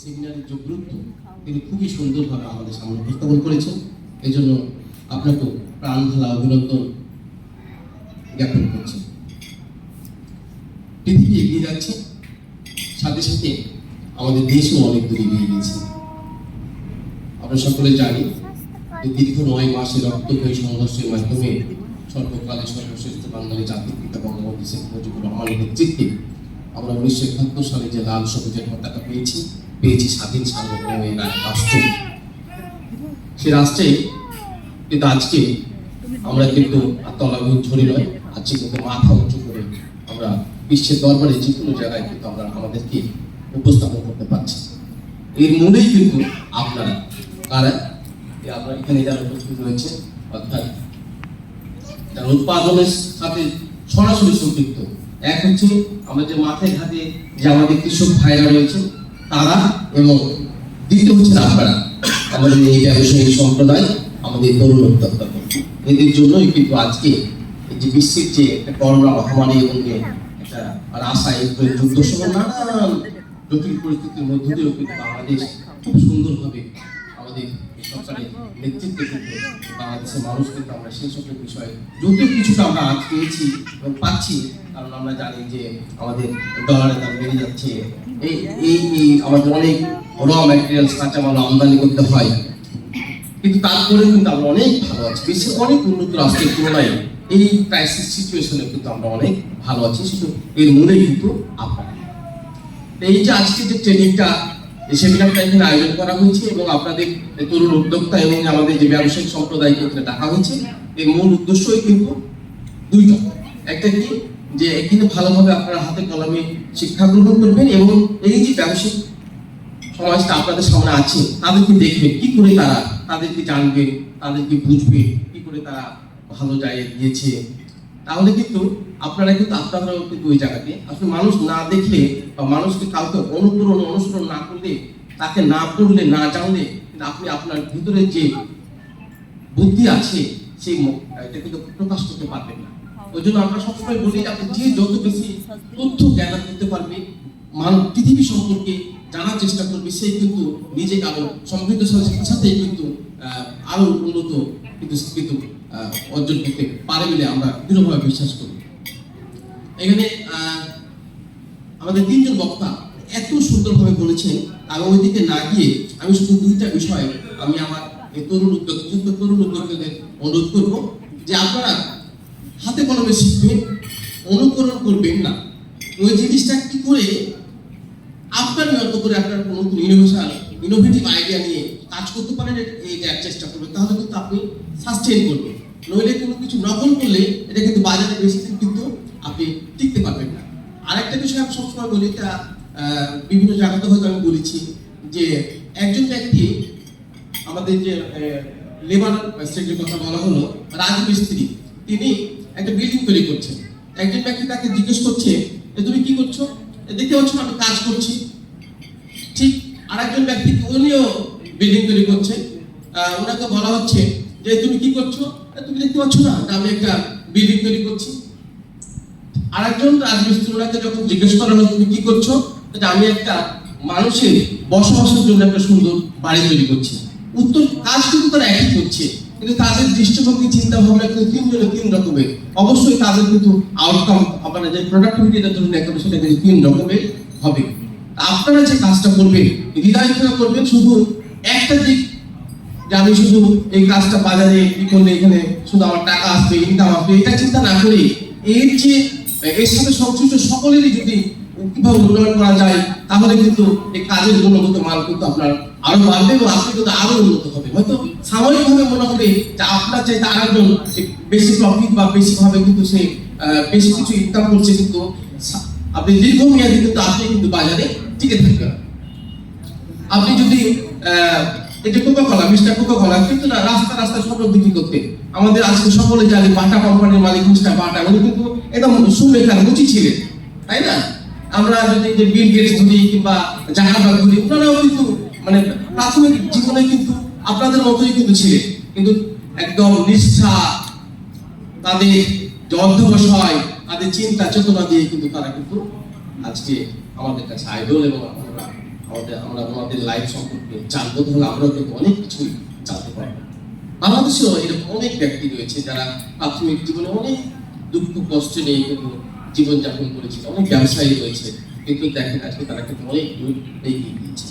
সেমিনারের যে গুরুত্ব, তিনি খুবই সুন্দরভাবে আমাদের সামনে উপস্থাপন করেছেন। এই জন্য আপনাকে প্রাণখালা অভিনন্দন জ্ঞাপন করছি। পৃথিবী এগিয়ে যাচ্ছে, সাথে সাথে আমাদের দেশও অনেক দূর এগিয়ে গেছে আমরা সকলে জানি যে দীর্ঘ নয় মাসের রক্তক্ষয়ী সংঘর্ষের মাধ্যমে সর্বকালে সর্বশ্রেষ্ঠ বাঙালি জাতির পিতা বঙ্গবন্ধু শেখ মুজিবুর রহমানের নেতৃত্বে আমরা উনিশশো একাত্তর সালে যে লাল সবুজের পতাকা পেয়েছি পেয়েছি, স্বাধীন সার্বভৌম এই রাষ্ট্র। সে রাষ্ট্রে কিন্তু আজকে আমরা কিন্তু তলাগুলো ঝরি নয়, আজকে কিন্তু মাথা উঁচু করে আমরা বিশ্বের দরবারে যে কোনো জায়গায় কিন্তু আমরা আমাদেরকে উপস্থাপন করতে পারছি। এর মূলেই কিন্তু আপনারা কারা? আপনারা এখানে যারা উপস্থিত রয়েছে, অর্থাৎ যারা উৎপাদনের সাথে সরাসরি সম্পৃক্ত, এক হচ্ছে আমাদের মাথায় ঘাটে যে আমাদের কৃষক ভাইরা রয়েছে তারা এবং দ্বিতীয় হচ্ছে আপনারা আমাদের এই ব্যবসায়ী সম্প্রদায় আমাদের তরুণ উদ্যোক্তা এদের জন্যই কিন্তু আজকে এই যে বিশ্বের যে একটা করোনা মহামারী এবং যে একটা রাসায়নিক যুদ্ধ সহ নানান জটিল পরিস্থিতির মধ্য দিয়েও কিন্তু বাংলাদেশ খুব সুন্দরভাবে আমাদের সরকারের নেতৃত্বে কিন্তু বাংলাদেশের মানুষ কিন্তু আমরা সেই সকল বিষয়ে যত কিছুটা আমরা আজ পেয়েছি এবং পাচ্ছি। কারণ আমরা জানি যে আমাদের ডলারের দাম বেড়ে যাচ্ছে। এই এই আমাদের অনেক র ম্যাটেরিয়ালস কাঁচামাল আমদানি করতে হয়। কিন্তু তারপরে কিন্তু আমরা অনেক ভালো আছি। বিশ্বের অনেক উন্নত রাষ্ট্রের তুলনায় এই ক্রাইসিস সিচুয়েশনে কিন্তু আমরা অনেক ভালো আছি। শুধু এর মূলে কিন্তু আপনারা। এই যে আজকে যে ট্রেনিংটা সেমিনারটা এখানে আয়োজন করা হয়েছে এবং আপনাদের তরুণ উদ্যোক্তা এবং আমাদের যে ব্যবসায়িক সম্প্রদায়কে এখানে ডাকা হয়েছে, এর মূল উদ্দেশ্যই কিন্তু দুইটা। একটা কি যে এখানে ভালোভাবে আপনারা হাতে কলমে শিক্ষা গ্রহণ করবেন এবং এই যে ব্যবসায়িক সমাজটা আপনাদের সামনে আছে, তাদেরকে দেখবে কি করে তারা, তাদেরকে জানবে, তাদেরকে বুঝবে, কি করে তারা ভালো জায়গায় গিয়েছে। তাহলে কিন্তু আপনারা কিন্তু আপনারাও কিন্তু ওই জায়গাতে আসলে মানুষ না দেখলে বা মানুষকে কাউকে অনুকরণ অনুসরণ না করলে, তাকে না পড়লে, না জানলে, কিন্তু আপনি আপনার ভিতরে যে বুদ্ধি আছে, সেই এটা কিন্তু প্রকাশ করতে পারবেন না। ওই জন্য আমরা সবসময় বলি আপনি যে যত বেশি তথ্য জ্ঞান করতে পারবে, মানব পৃথিবী সম্পর্কে জানার চেষ্টা করবে, সে কিন্তু নিজেকে আরও সমৃদ্ধশালী সাথে কিন্তু আরও উন্নত কিন্তু কিন্তু অর্জন করতে পারে বলে আমরা দৃঢ়ভাবে বিশ্বাস করি। এখানে আমাদের তিনজন বক্তা এত সুন্দরভাবে বলেছেন আমি ওইদিকে না গিয়ে আমি শুধু দুইটা বিষয় আমি আমার তরুণ উদ্যোগ তরুণ উদ্যোক্তাদের অনুরোধ করব যে আপনারা হাতে কলমে শিখবেন, অনুকরণ করবেন না। ওই জিনিসটা কি করে? আপনার মতো করে আপনার কোনো ইনোভেশন ইনোভেটিভ আইডিয়া নিয়ে কাজ করতে পারেন এ- এইটা চেষ্টা করবেন, তাহলে কিন্তু আপনি সাস্টেইন করবেন। নইলে কোনো কিছু নকল করলে এটা কিন্তু বাজারে বেশি দিন কিন্তু আপনি টিকতে পারবেন না। আরেকটা বিষয় আমি সবসময় বলি, এটা বিভিন্ন জায়গাতে হয়তো আমি বলেছি যে একজন ব্যক্তি আমাদের যে লেবার স্টেটের কথা বলা হলো, রাজমিস্ত্রি। তিনি একটা বিল্ডিং তৈরি করছেন একজন ব্যক্তি তাকে জিজ্ঞেস করছে তুমি কি করছ? দেখতে পাচ্ছ আমি কাজ করছি। ঠিক আরেকজন ব্যক্তি উনিও বিল্ডিং তৈরি করছে। ওনাকে বলা হচ্ছে যে, তুমি কি করছ? তুমি দেখতে পাচ্ছ না আমি একটা বিল্ডিং তৈরি করছি। আরেকজন রাজমিস্ত্রি ওনাকে যখন জিজ্ঞেস করা হলো তুমি কি করছ? আমি একটা মানুষের বসবাসের জন্য একটা সুন্দর বাড়ি তৈরি করছি। উত্তর, কাজ কিন্তু তারা একই করছে। কিন্তু তাদের দৃষ্টিভঙ্গি চিন্তা ভাবনা কিন্তু তিন তিনজনে তিন রকমের। অবশ্যই তাদের কিন্তু আউটকাম আপনারা যে প্রোডাক্টিভিটিটা ধরুন একটা সেটা কিন্তু তিন রকমের হবে। আপনারা যে কাজটা করবেন, হৃদয় করবেন, শুধু একটা দিক, যে আমি শুধু এই কাজটা বাজারে কি করলে এখানে শুধু আমার টাকা আসবে ইনকাম আসবে, এটা চিন্তা না করে এর যে, এর সাথে সংশ্লিষ্ট সকলেরই যদি কীভাবে উন্নয়ন করা যায়, তাহলে কিন্তু এই কাজের গুণগত মান কিন্তু আপনার আরও বাড়বে এবং আপনি কিন্তু আরও উন্নত হবে। হয়তো মনে হবে যে আপনার চাইতে আরেকজন বেশি প্রফিট বা কিন্তু সে বেশি কিছু ইনকাম করছে কিন্তু আপনি কিন্তু আপনি কিন্তু বাজারে টিকে থাকবেন। আপনি যদি যে কোকা কলা মিস্টার কোকা কলা কিন্তু না, রাস্তা রাস্তা শরবত বিক্রি করতে। আমাদের আজকে সকলে জানি বাটা কোম্পানির মালিক মিস্টার বাটা, উনি কিন্তু একদম সুলেখার মুচি ছিলেন, তাই না? আমরা যদি যে বিল গেটস ধরি কিংবা জাহাজ ধরি ওনারাও কিন্তু মানে প্রাথমিক জীবনে কিন্তু আপনাদের মতোই কিন্তু ছিলেন। কিন্তু একদম নিষ্ঠা, তাদের যে অধ্যবসায়, তাদের চিন্তা, চেতনা দিয়ে কিন্তু তারা কিন্তু আজকে আমাদের কাছে আইডল এবং আমাদের, আমরা আমাদের লাইফ সম্পর্কে জানব। তাহলে আমরা কিন্তু অনেক কিছুই জানতে পারব। বাংলাদেশেও এরকম অনেক ব্যক্তি রয়েছে যারা প্রাথমিক জীবনে অনেক দুঃখ, কষ্ট নিয়ে কিন্তু জীবনযাপন করেছে অনেক ব্যবসায়ী রয়েছে কিন্তু দেখেন আজকে তারা কিন্তু অনেক দূর এগিয়ে গিয়েছে।